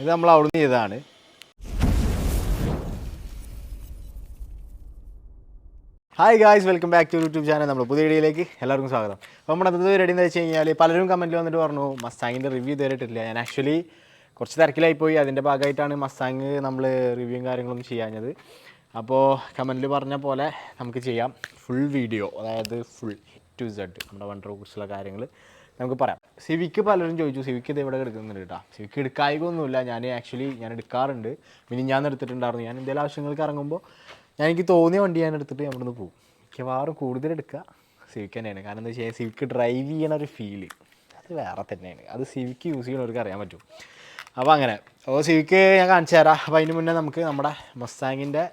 ഇത് നമ്മൾ അവിടുന്ന് ചെയ്തതാണ്. Hi guys welcome back to YouTube channel നമ്മൾ പുതിയ വീഡിയോയിലേക്ക് എല്ലാവർക്കും സ്വാഗതം. അപ്പോൾ നമ്മുടെ അന്നത്തെ റെഡി എന്ന് വെച്ച് കഴിഞ്ഞാൽ പലരും കമന്റിൽ വന്നിട്ട് പറഞ്ഞു മസ്താങ്ങിന്റെ റിവ്യൂ ഇതുവരെ ഞാൻ ആക്ച്വലി കുറച്ച് തിരക്കിലായി പോയി. അതിന്റെ ഭാഗമായിട്ടാണ് മസ്താങ് നമ്മൾ റിവ്യൂവും കാര്യങ്ങളൊന്നും ചെയ്യാഞ്ഞത്. അപ്പോൾ കമന്റിൽ പറഞ്ഞ പോലെ നമുക്ക് ചെയ്യാം. ഫുൾ വീഡിയോ അതായത് ഫുൾ ടു സെഡ് നമ്മുടെ വണ്ടറെ കുറിച്ചുള്ള കാര്യങ്ങൾ നമുക്ക് പറയാം. സിവിക്ക് പലരും ചോദിച്ചു സിവിക്ക് ഇത് എവിടെ എടുക്കുന്നുണ്ട് കേട്ടോ സിവിക്ക് എടുക്കായികൊന്നുമില്ല ഞാൻ ആക്ച്വലി ഞാൻ എടുക്കാറുണ്ട്. പിന്നെ ഞാൻ എടുത്തിട്ടുണ്ടായിരുന്നു ഞാൻ എന്തെങ്കിലും ആവശ്യങ്ങൾക്ക് ഇറങ്ങുമ്പോൾ ഞാൻ എനിക്ക് തോന്നിയ വണ്ടി ഞാൻ എടുത്തിട്ട് ഞാൻ നിന്ന് പോകും മിക്കവാറും കൂടുതൽ എടുക്കുക സിവിക്ക് തന്നെയാണ്. കാരണം എന്താ വെച്ചാൽ സിവിക്ക് ഡ്രൈവ് ചെയ്യണ ഒരു ഫീൽ അത് വേറെ തന്നെയാണ്. അത് സിവിക്ക് യൂസ് ചെയ്യണവർക്ക് അറിയാൻ പറ്റും. അപ്പോൾ അങ്ങനെ. അപ്പോൾ സിവിക്ക് ഞാൻ കാണിച്ചു തരാം. അപ്പോൾ അതിന് മുന്നേ നമുക്ക് നമ്മുടെ മസ്താങ്ങിന്റെ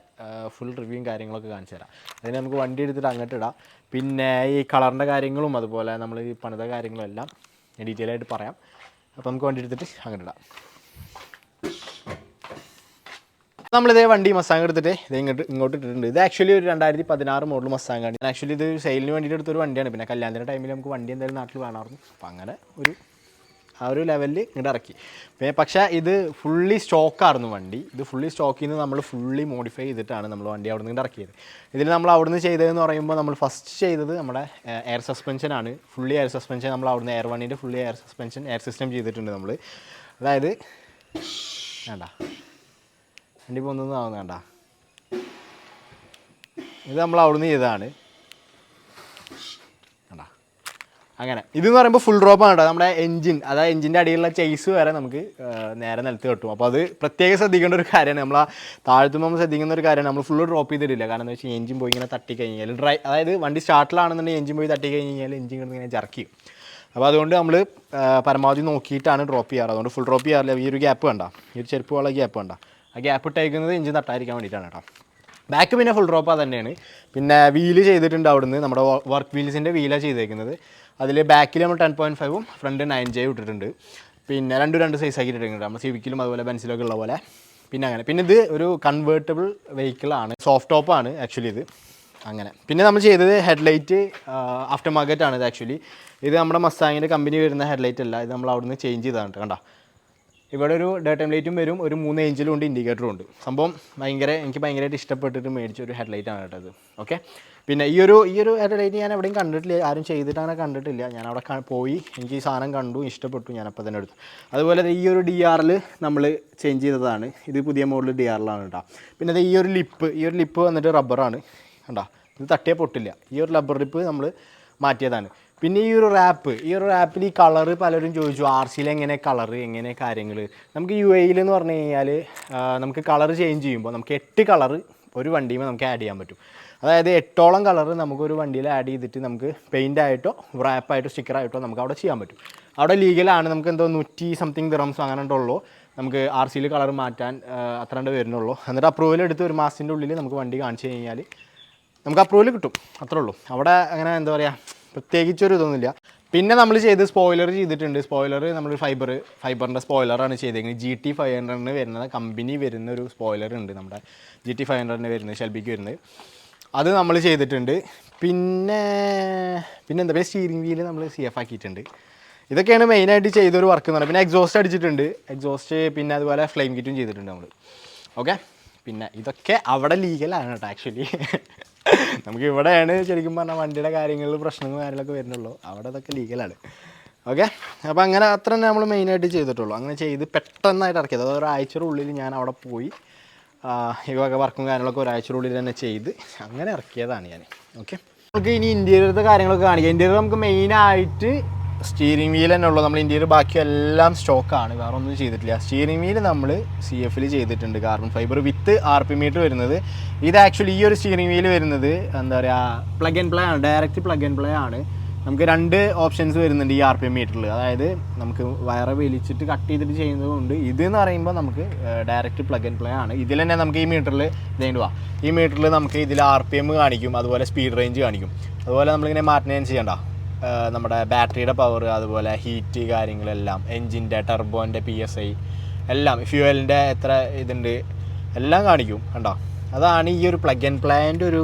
ഫുൾ റിവ്യൂവും കാര്യങ്ങളൊക്കെ കാണിച്ചു തരാം. അതിന് നമുക്ക് വണ്ടി എടുത്തിട്ട് അങ്ങോട്ട് ഇടാം. പിന്നെ ഈ കളറിന്റെ കാര്യങ്ങളും അതുപോലെ നമ്മൾ ഈ പണിത കാര്യങ്ങളും എല്ലാം ഞാൻ ഡീറ്റെയിൽ ആയിട്ട് പറയാം. അപ്പോൾ നമുക്ക് വണ്ടി എടുത്തിട്ട് അങ്ങനെ ഇടാം. നമ്മൾ നമ്മളിതേ വണ്ടി മസാങ് എടുത്തിട്ട് ഇത് ഇങ്ങോട്ട് ഇങ്ങോട്ട് ഇട്ടിട്ടുണ്ട്. ഇത് ആക്ച്വലി ഒരു രണ്ടായിരത്തി പതിനാറ് മോഡൽ മസാങ്ങാണ് ആക്ച്വലി ഇത് സെയിലിന് വേണ്ടിയിട്ട് എടുത്തൊരു വണ്ടിയാണ്. പിന്നെ കല്യാണത്തിന്റെ ടൈമിൽ നമുക്ക് വണ്ടി എന്തായാലും നാട്ടിൽ വേണമായിരുന്നു അപ്പം അങ്ങനെ ഒരു ആ ഒരു ലെവലിൽ ഇങ്ങോട്ട് ഇറക്കി പിന്നെ പക്ഷേ ഇത് ഫുള്ളി സ്റ്റോക്കായിരുന്നു വണ്ടി. ഇത് ഫുള്ളി സ്റ്റോക്കിൽ നിന്ന് നമ്മൾ ഫുള്ളി മോഡിഫൈ ചെയ്തിട്ടാണ് നമ്മൾ വണ്ടി അവിടെ നിന്ന് ഇറക്കിയത് ഇതിൽ നമ്മൾ അവിടെ നിന്ന് ചെയ്തതെന്ന് പറയുമ്പോൾ നമ്മൾ ഫസ്റ്റ് ചെയ്തത് നമ്മുടെ എയർ സസ്പെൻഷൻ ആണ്. ഫുള്ളി എയർ സസ്പെൻഷൻ നമ്മൾ അവിടുന്ന് എയർ വണ്ണിന്റെ fully air suspension air system ചെയ്തിട്ടുണ്ട് നമ്മൾ അതായത് വേണ്ട. വണ്ടി പോകുന്നത് ആവുന്ന കണ്ട ഇത് നമ്മൾ അവിടുന്ന് ചെയ്തതാണ് കണ്ട അങ്ങനെ. ഇതെന്ന് പറയുമ്പോൾ ഫുൾ ഡ്രോപ്പ് ആണ് കേട്ടോ നമ്മുടെ എഞ്ചിൻ അതായത് എഞ്ചിന്റെ അടിയിലുള്ള ചേസ് വരെ നമുക്ക് നേരെ നിലത്ത് കിട്ടും. അപ്പോൾ അത് പ്രത്യേകം ശ്രദ്ധിക്കേണ്ട ഒരു കാര്യമാണ്. നമ്മൾ ആ താഴ്ത്തുമ്പോൾ നമ്മൾ ശ്രദ്ധിക്കുന്ന ഒരു കാര്യമാണ്. നമ്മൾ ഫുള്ള് ഡ്രോപ്പ് ചെയ്തിട്ടില്ല. കാരണം എന്താ വെച്ചാൽ എഞ്ചിൻ പോയി ഇങ്ങനെ തട്ടി കഴിഞ്ഞാൽ ഡ്രൈ അതായത് വണ്ടി സ്റ്റാർട്ടിലാണെന്നുണ്ടെങ്കിൽ എഞ്ചിൻ പോയി തട്ടി കഴിഞ്ഞ് കഴിഞ്ഞാൽ എഞ്ചിൻ കിടന്ന് ഇങ്ങനെ ജർക്കും അപ്പോൾ അതുകൊണ്ട് നമ്മൾ പരമാവധി നോക്കിയിട്ടാണ് ഡ്രോപ്പ് ചെയ്യാറ്. അതുകൊണ്ട് ഫുൾ ഡ്രോപ്പ് ചെയ്യാറില്ല. ഈ ഒരു ഗ്യാപ്പ് വേണ്ട ഈ ഒരു ചെരുപ്പ് പോലെ ഗ്യാപ്പ് വേണ്ട ആ ഗ്യാപ്പ് ഇട്ടേക്കുന്നത് എഞ്ചിൻ തട്ടായിരിക്കാൻ വേണ്ടിയിട്ടാണ് കേട്ടോ ബാക്ക് പിന്നെ ഫുൾ ഡ്രോപ്പ് തന്നെയാണ്. പിന്നെ വീൽ ചെയ്തിട്ടുണ്ട് അവിടുന്ന്. നമ്മുടെ വർക്ക് വീൽസിന്റെ വീലാണ് ചെയ്തേക്കുന്നത്. അതിൽ ബാക്കിൽ നമ്മൾ ടെൻ പോയിന്റ് ഫൈവും ഫ്രണ്ട് നയൻ ജെ ഇട്ടിട്ടുണ്ട്. പിന്നെ രണ്ടും രണ്ട് സൈസ് ആക്കി ഇട്ടിട്ടുണ്ട്. നമ്മൾ സിവിക്കിലും അതുപോലെ ബെൻസിലൊക്കെ ഉള്ള പോലെ. പിന്നെ അങ്ങനെ. പിന്നെ ഇത് ഒരു കൺവേർട്ടബിൾ വെഹിക്കിളാണ് സോഫ്റ്റ് ടോപ്പാണ് ആക്ച്വലി ഇത്. അങ്ങനെ. പിന്നെ നമ്മൾ ചെയ്തത് ഹെഡ്ലൈറ്റ് ആഫ്റ്റർ മാർക്കറ്റ് ആണ് ഇത് ആക്ച്വലി ഇത് നമ്മുടെ മസ്താങ്ങിന്റെ കമ്പനി വരുന്ന ഹെഡ്ലൈറ്റ് അല്ല. ഇത് നമ്മൾ അവിടുന്ന് ചേഞ്ച് ചെയ്തതാണ് കണ്ട? ഇവിടെ ഒരു ഡേ ടൈം ലൈറ്റും വരും ഒരു മൂന്ന് ഇഞ്ചിലും ഉണ്ട് ഇൻഡിക്കേറ്ററും ഉണ്ട്. സംഭവം ഭയങ്കര എനിക്ക് ഭയങ്കരമായിട്ട് ഇഷ്ടപ്പെട്ടിട്ട് മേടിച്ച ഒരു ഹെഡ്ലൈറ്റാണ് ആണ് കേട്ടോ ഇത്. ഓക്കെ പിന്നെ ഈ ഒരു ഈ ഒരു ഹെഡ്ലൈറ്റ് ഞാൻ എവിടെയും കണ്ടിട്ടില്ല ആരും ചെയ്തിട്ട് അങ്ങനെ കണ്ടിട്ടില്ല. ഞാൻ അവിടെ പോയി എനിക്ക് ഈ സാധനം കണ്ടു ഇഷ്ടപ്പെട്ടു ഞാൻ അപ്പോൾ തന്നെ എടുത്തു. അതുപോലെ ഈ ഒരു ഡി ആറിൽ നമ്മൾ ചേഞ്ച് ചെയ്തതാണ്. ഇത് പുതിയ മോഡൽ ഡി ആറിലാണ് കേട്ടോ. പിന്നെ ഈ ഒരു ലിപ്പ് ഈ ഒരു ലിപ്പ് വന്നിട്ട് റബ്ബറാണ് കണ്ടോ? ഇത് തട്ടിയാൽ പൊട്ടില്ല. ഈ ഒരു റബ്ബർ ലിപ്പ് നമ്മൾ മാറ്റിയതാണ്. പിന്നെ ഈ ഒരു റാപ്പ് ഈ ഒരു റാപ്പിൽ ഈ കളറ് പലരും ചോദിച്ചു ആർ സിയിൽ എങ്ങനെ കളറ് എങ്ങനെ കാര്യങ്ങൾ നമുക്ക് യു എയിൽ എന്ന് പറഞ്ഞു കഴിഞ്ഞാൽ നമുക്ക് കളർ ചേഞ്ച് ചെയ്യുമ്പോൾ നമുക്ക് എട്ട് കളറ് ഒരു വണ്ടിയുമ്പോൾ നമുക്ക് ആഡ് ചെയ്യാൻ പറ്റും. അതായത് എട്ടോളം കളർ നമുക്കൊരു വണ്ടിയിൽ ആഡ് ചെയ്തിട്ട് നമുക്ക് പെയിന്റ് ആയിട്ടോ റാപ്പായിട്ടോ സ്റ്റിക്കറായിട്ടോ നമുക്ക് അവിടെ ചെയ്യാൻ പറ്റും. അവിടെ ലീഗലാണ് നമുക്ക് എന്തോ നൂറ്റി സംതിങ് ദിറംസ് അങ്ങനെ ഉണ്ടല്ലോ നമുക്ക് ആർ സിയിൽ കളർ മാറ്റാൻ അത്രണ്ട് വരുന്നുള്ളൂ. എന്നിട്ട് അപ്രൂവൽ എടുത്ത് ഒരു മാസത്തിന്റെ ഉള്ളിൽ നമുക്ക് വണ്ടി കാണിച്ചു കഴിഞ്ഞാൽ നമുക്ക് അപ്രൂവൽ കിട്ടും അത്രേ ഉള്ളൂ. അവിടെ അങ്ങനെ എന്താ പറയുക പ്രത്യേകിച്ചൊരു ഇതൊന്നുമില്ല. പിന്നെ നമ്മൾ ചെയ്ത് സ്പോയിലർ ചെയ്തിട്ടുണ്ട്. സ്പോയിലർ നമ്മൾ ഫൈബർ ഫൈബറിന്റെ സ്പോയിലറാണ് ചെയ്തേക്കുന്നത് ജി ടി ഫൈവ് ഹൺഡ്രഡിന് വരുന്ന കമ്പനി വരുന്ന ഒരു സ്പോയിലർ ഉണ്ട് നമ്മുടെ ജി ടി ഫൈവ് ഹൺഡ്രഡിന് വരുന്നത് ഷെൽബിക്ക് വരുന്നത്. അത് നമ്മൾ ചെയ്തിട്ടുണ്ട്. പിന്നെ പിന്നെ എന്താ? പറയുക സ്റ്റീറിംഗ് വീൽ നമ്മൾ സി എഫ് ആക്കിയിട്ടുണ്ട്. ഇതൊക്കെയാണ് മെയിനായിട്ട് ചെയ്തൊരു വർക്ക് എന്ന് പറയുന്നത് പിന്നെ എക്സോസ്റ്റ് അടിച്ചിട്ടുണ്ട്. എക്സോസ്റ്റ് പിന്നെ അതുപോലെ ഫ്ലെയിം കിറ്റും ചെയ്തിട്ടുണ്ട് നമ്മൾ ഓക്കെ പിന്നെ ഇതൊക്കെ അവിടെ ലീഗലാണ് കേട്ടോ ആക്ച്വലി നമുക്ക് ഇവിടെയാണ് ശരിക്കും പറഞ്ഞാൽ വണ്ടിയുടെ കാര്യങ്ങളിൽ പ്രശ്നങ്ങളും കാര്യങ്ങളൊക്കെ വരുന്നുള്ളൂ. അവിടെ അതൊക്കെ ലീഗലാണ് ഓക്കെ അപ്പോൾ അങ്ങനെ അത്ര തന്നെ നമ്മൾ മെയിനായിട്ട് ചെയ്തിട്ടുള്ളൂ. അങ്ങനെ ചെയ്ത് പെട്ടെന്നായിട്ട് ഇറക്കിയത്. അതായത് ഒരാഴ്ചയുടെ ഉള്ളിൽ ഞാൻ അവിടെ പോയി ഈ വക വർക്കും കാര്യങ്ങളൊക്കെ ഒരാഴ്ചയുടെ ഉള്ളിൽ തന്നെ ചെയ്ത് അങ്ങനെ ഇറക്കിയതാണ് ഞാൻ ഓക്കെ നമുക്ക് ഇനി ഇന്ത്യയിലത്തെ കാര്യങ്ങളൊക്കെ കാണിക്കാം. ഇന്റീരിയർ നമുക്ക് മെയിനായിട്ട് സ്റ്റീറിംഗ് വീൽ തന്നെ ഉള്ളൂ. നമ്മൾ ഇന്ത്യയിൽ ബാക്കി എല്ലാം സ്റ്റോക്കാണ് വേറെ ഒന്നും ചെയ്തിട്ടില്ല. സ്റ്റീറിംഗ് വീൽ നമ്മൾ സി എഫിൽ ചെയ്തിട്ടുണ്ട്. Carbon fibre with R P meter വരുന്നത്. ഇത് ആക്ച്വലി ഈ ഒരു സ്റ്റീറിംഗ് വീൽ വരുന്നത് എന്താ പറയുക പ്ലഗ് ആൻഡ് പ്ലേ ആണ്. ഡയറക്റ്റ് പ്ലഗ് ആൻഡ് പ്ലേ ആണ്. നമുക്ക് രണ്ട് ഓപ്ഷൻസ് വരുന്നുണ്ട് ഈ ആർ പി മീറ്ററിൽ അതായത് നമുക്ക് വയറ് വലിച്ചിട്ട് കട്ട് ചെയ്തിട്ട് ചെയ്യുന്നതുകൊണ്ട് ഇത് എന്ന് പറയുമ്പോൾ നമുക്ക് ഡയറക്റ്റ് പ്ലഗ് ആൻഡ് പ്ലേ ആണ്. ഇതിൽ തന്നെ നമുക്ക് ഈ മീറ്ററിൽ ഇതേണ്ട് വാ. ഈ മീറ്ററിൽ നമുക്ക് ഇതിൽ ആർ പി എം കാണിക്കും. അതുപോലെ സ്പീഡ് റേഞ്ച് കാണിക്കും. അതുപോലെ നമ്മളിങ്ങനെ മാറ്റനൻസ് ചെയ്യണ്ട. നമ്മുടെ ബാറ്ററിയുടെ പവർ അതുപോലെ ഹീറ്റ് കാര്യങ്ങളെല്ലാം എൻജിന്റെ ടർബോന്റെ പി എസ് ഐ എല്ലാം ഫ്യൂവലിന്റെ എത്ര ഇതുണ്ട് എല്ലാം കാണിക്കും കണ്ടോ? അതാണ് ഈ ഒരു പ്ലഗ് ആൻഡ് പ്ലാന്റെ ഒരു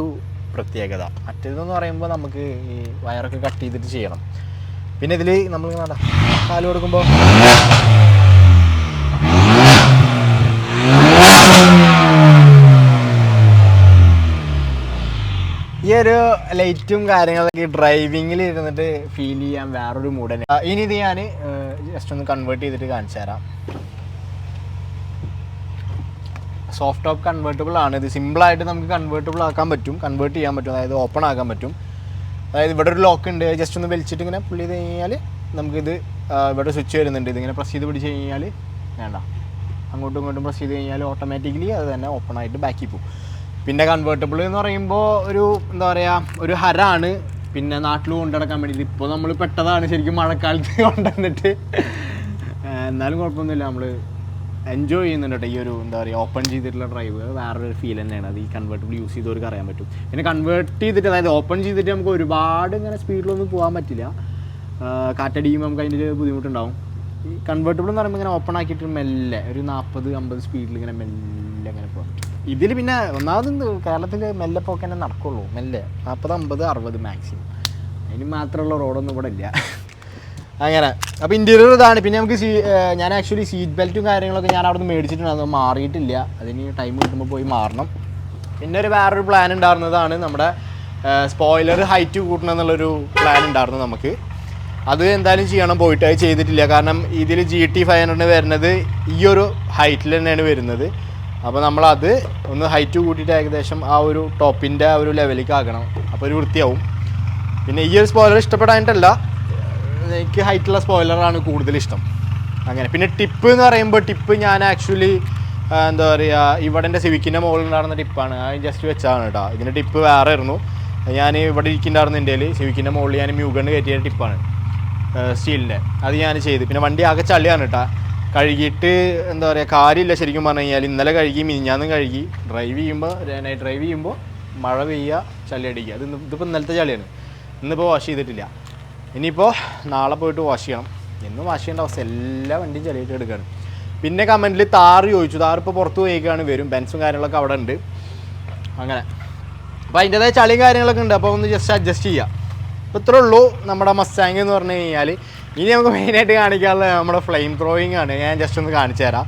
പ്രത്യേകത. മറ്റേതെന്ന് പറയുമ്പോൾ നമുക്ക് ഈ വയറൊക്കെ കട്ട് ചെയ്തിട്ട് ചെയ്യണം. പിന്നെ ഇതിൽ നമ്മൾ നട കാൽ കൊടുക്കുമ്പോൾ ഈ ഒരു ലൈറ്റും കാര്യങ്ങളൊക്കെ ഡ്രൈവിങ്ങിൽ ഇരുന്നിട്ട് ഫീൽ ചെയ്യാൻ വേറൊരു മൂഡ് തന്നെ. ഇനി ഇത് ഞാൻ ജസ്റ്റ് ഒന്ന് കൺവേർട്ട് ചെയ്തിട്ട് കാണിച്ചു തരാം. സോഫ്റ്റ് ടോപ്പ് കൺവേർട്ടബിൾ ആണ്. ഇത് സിമ്പിളായിട്ട് നമുക്ക് കൺവേർട്ടബിൾ ആക്കാൻ പറ്റും. കൺവേർട്ട് ചെയ്യാൻ പറ്റും. അതായത് ഓപ്പൺ ആക്കാൻ പറ്റും. അതായത് ഇവിടെ ഒരു ലോക്ക് ഉണ്ട്. ജസ്റ്റ് ഒന്ന് വലിച്ചിട്ട് ഇങ്ങനെ പുള്ളി ചെയ്ത് കഴിഞ്ഞാൽ നമുക്കിത് ഇവിടെ സ്വിച്ച് വരുന്നുണ്ട്. ഇതിങ്ങനെ പ്രസ് ചെയ്ത് പിടിച്ച് കഴിഞ്ഞാൽ വേണ്ട. അങ്ങോട്ടും ഇങ്ങോട്ടും പ്രസ് ചെയ്ത് കഴിഞ്ഞാൽ ഓട്ടോമാറ്റിക്കലി അത് തന്നെ ഓപ്പൺ ആയിട്ട് ബാക്കി പോകും. പിന്നെ കൺവേർട്ടബിൾ എന്ന് പറയുമ്പോൾ ഒരു എന്താ പറയുക ഒരു ഹരാണ്. പിന്നെ നാട്ടിൽ കൊണ്ടുനടക്കാൻ വേണ്ടി ഇപ്പോൾ നമ്മൾ പെട്ടതാണ് ശരിക്കും മഴക്കാലത്ത് കൊണ്ടുവന്നിട്ട്. എന്നാലും കുഴപ്പമൊന്നുമില്ല. നമ്മൾ എൻജോയ് ചെയ്യുന്നുണ്ട് കേട്ടോ ഈ ഒരു എന്താ പറയുക ഓപ്പൺ ചെയ്തിട്ടുള്ള ഡ്രൈവ് വേറൊരു ഫീൽ തന്നെയാണ്. അത് ഈ കൺവേർട്ടബിൾ യൂസ് ചെയ്തവർക്ക് അറിയാൻ പറ്റും. പിന്നെ കൺവേർട്ട് ചെയ്തിട്ട് അതായത് ഓപ്പൺ ചെയ്തിട്ട് നമുക്ക് ഒരുപാട് ഇങ്ങനെ സ്പീഡിലൊന്നും പോകാൻ പറ്റില്ല. കാറ്റടിയുമ്പോൾ നമുക്ക് അതിന്റെ ബുദ്ധിമുട്ടുണ്ടാവും. ഈ കൺവേർട്ടബിൾ എന്ന് പറയുമ്പോൾ ഇങ്ങനെ ഓപ്പൺ ആക്കിയിട്ട് മെല്ലെ ഒരു നാൽപ്പത് അമ്പത് സ്പീഡിൽ ഇങ്ങനെ മെല്ലെ ഇതിൽ പിന്നെ ഒന്നാമത് കേരളത്തിൽ മെല്ലെ പോക്കന്നെ നടക്കുള്ളൂ. മെല്ലെ. നാൽപ്പത് അമ്പത് അറുപത് മാക്സിമം അതിന് മാത്രമുള്ള റോഡൊന്നും ഇവിടെ ഇല്ല. അങ്ങനെ. അപ്പോൾ ഇന്റീരിയർ ഇതാണ്. പിന്നെ നമുക്ക് സീ ഞാൻ ആക്ച്വലി സീറ്റ് ബെൽറ്റും കാര്യങ്ങളൊക്കെ ഞാൻ അവിടെ നിന്ന് മേടിച്ചിട്ടുണ്ടായിരുന്നു മാറിയിട്ടില്ല. അതിന് ടൈം കിട്ടുമ്പോൾ പോയി മാറണം. പിന്നെ ഒരു വേറൊരു പ്ലാൻ ഉണ്ടായിരുന്നതാണ് നമ്മുടെ സ്പോയിലർ ഹൈറ്റ് കൂട്ടണം എന്നുള്ളൊരു പ്ലാൻ ഉണ്ടായിരുന്നു നമുക്ക്. അത് എന്തായാലും ചെയ്യണം. പോയിട്ട് അത് ചെയ്തിട്ടില്ല. കാരണം ഇതിൽ ജി ടി ഫൈവ് ഹൺഡ്രഡിന് വരുന്നത് ഈ ഒരു ഹൈറ്റിൽ തന്നെയാണ് വരുന്നത്. അപ്പോൾ നമ്മളത് ഒന്ന് ഹൈറ്റ് കൂട്ടിയിട്ട് ഏകദേശം ആ ഒരു ടോപ്പിന്റെ ആ ഒരു ലെവലിലേക്ക് ആക്കണം. അപ്പോൾ ഒരു വൃത്തിയാവും. പിന്നെ ഈ ഒരു സ്പോയിലർ ഇഷ്ടപ്പെടാനായിട്ടല്ല എനിക്ക് ഹൈറ്റുള്ള സ്പോയിലറാണ് കൂടുതൽ ഇഷ്ടം. അങ്ങനെ. പിന്നെ ടിപ്പ് എന്ന് പറയുമ്പോൾ ടിപ്പ് ഞാൻ ആക്ച്വലി എന്താ പറയുക ഇവിടെ എന്റെ സിവിക്കിന്റെ മുകളിൽ ഉണ്ടായിരുന്ന ടിപ്പാണ് അത് ജസ്റ്റ് വെച്ചതാണ് കേട്ടോ. ഇതിന്റെ ടിപ്പ് വേറെ ആയിരുന്നു. ഞാൻ ഇവിടെ ഇരിക്കുന്നുണ്ടായിരുന്നു എന്റെ സിവിക്കിന്റെ മുകളിൽ ഞാൻ മ്യൂഗണ് കയറ്റിയ ടിപ്പാണ് സ്റ്റീലിന്റെ അത് ഞാൻ ചെയ്ത്. പിന്നെ വണ്ടി ആകെ ചളിയാണ് കേട്ടോ. കഴുകിയിട്ട് എന്താ പറയുക കാര്യമില്ല ശരിക്കും പറഞ്ഞു കഴിഞ്ഞാൽ. ഇന്നലെ കഴുകി മിനിഞ്ഞാന്നും കഴുകി. ഡ്രൈവ് ചെയ്യുമ്പോൾ നൈറ്റ് ഡ്രൈവ് ചെയ്യുമ്പോൾ മഴ പെയ്യുക ചളി അടിക്കുക. അത് ഇതിപ്പോൾ ഇന്നലത്തെ ചളിയാണ്. ഇന്നിപ്പോൾ വാഷ് ചെയ്തിട്ടില്ല. ഇനിയിപ്പോൾ നാളെ പോയിട്ട് വാഷ് ചെയ്യണം. എന്നും വാഷ് ചെയ്യേണ്ട അവസ്ഥ. എല്ലാ വണ്ടിയും ചളിയിട്ട് എടുക്കുകയാണ് പിന്നെ കമന്റിൽ താറ് ചോദിച്ചു. താറ് ഇപ്പോൾ പുറത്ത് പോയിക്കാണ്. വരും. ബെൻസും കാര്യങ്ങളൊക്കെ അവിടെ ഉണ്ട്. അങ്ങനെ. അപ്പോൾ അതിന്റെതായ ചളിയും കാര്യങ്ങളൊക്കെ ഉണ്ട്. അപ്പോൾ ഒന്ന് ജസ്റ്റ് അഡ്ജസ്റ്റ് ചെയ്യുക അപ്പോൾ ഇത്രേ ഉള്ളൂ. നമ്മുടെ മസ്റ്റാങ് എന്ന് പറഞ്ഞു കഴിഞ്ഞാൽ ഇനി നമുക്ക് മെയിനായിട്ട് കാണിക്കാനുള്ളത് നമ്മുടെ ഫ്ലെയിം ത്രോയിങ് ആണ്. ഞാൻ ജസ്റ്റ് ഒന്ന് കാണിച്ചു തരാം.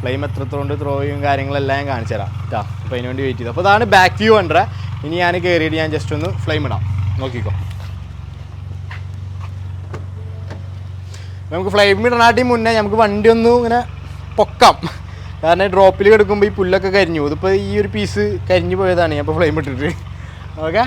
ഫ്ലെയിം എത്രത്തോണ്ട് ത്രോയും കാര്യങ്ങളെല്ലാം ഞാൻ കാണിച്ചു തരാം. കേട്ടോ അപ്പോൾ അതിന് വേണ്ടി വെയിറ്റ് ചെയ്തു. അപ്പോൾ അതാണ് ബാക്ക് വ്യൂ കണ്ടേ ഇനി ഞാൻ കയറിയിട്ട് ഞാൻ ജസ്റ്റ് ഒന്ന് ഫ്ലെയിം ഇടാം. നോക്കിക്കോ. നമുക്ക് ഫ്ലെയിം ഇടണാട്ടി മുന്നേ നമുക്ക് വണ്ടി ഒന്നും ഇങ്ങനെ പൊക്കാം. കാരണം ഡ്രോപ്പിൽ കിടക്കുമ്പോൾ ഈ പുല്ലൊക്കെ കരിഞ്ഞു ഇതിപ്പോൾ ഈ ഒരു പീസ് കരിഞ്ഞു പോയതാണ് ഞാൻ ഇപ്പോൾ ഫ്ലെയിം ഇട്ടിട്ട്. ഓക്കെ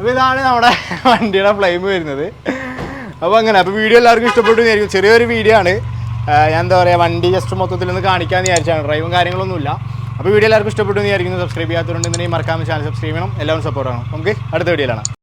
അപ്പോൾ ഇതാണ് നമ്മുടെ വണ്ടിയുടെ ഫ്ലെയിം വരുന്നത്. അപ്പോൾ അങ്ങനെ അപ്പോൾ വീഡിയോ എല്ലാവർക്കും ഇഷ്ടപ്പെട്ടു വിചാരിക്കും ചെറിയൊരു വീഡിയോ ആണ്. ഞാൻ എന്താ പറയുക വണ്ടി ജസ്റ്റ് മൊത്തത്തിൽ ഒന്ന് കാണിക്കാമെന്ന് വിചാരിച്ചാണ് ഡ്രൈവും കാര്യങ്ങളൊന്നുമില്ല അപ്പോൾ വീഡിയോ എല്ലാവർക്കും ഇഷ്ടപ്പെട്ടു വിചാരിക്കുന്നു. സബ്സ്ക്രൈബ് ചെയ്യാത്തതുകൊണ്ട് ഇങ്ങനെ മറക്കാമെന്ന് ചാനൽ സബ്സ്ക്രൈബ് ചെയ്യണം. എല്ലാവരും സപ്പോർട്ട് ആണ് നമുക്ക് അടുത്ത വീഡിയോയിലാണ്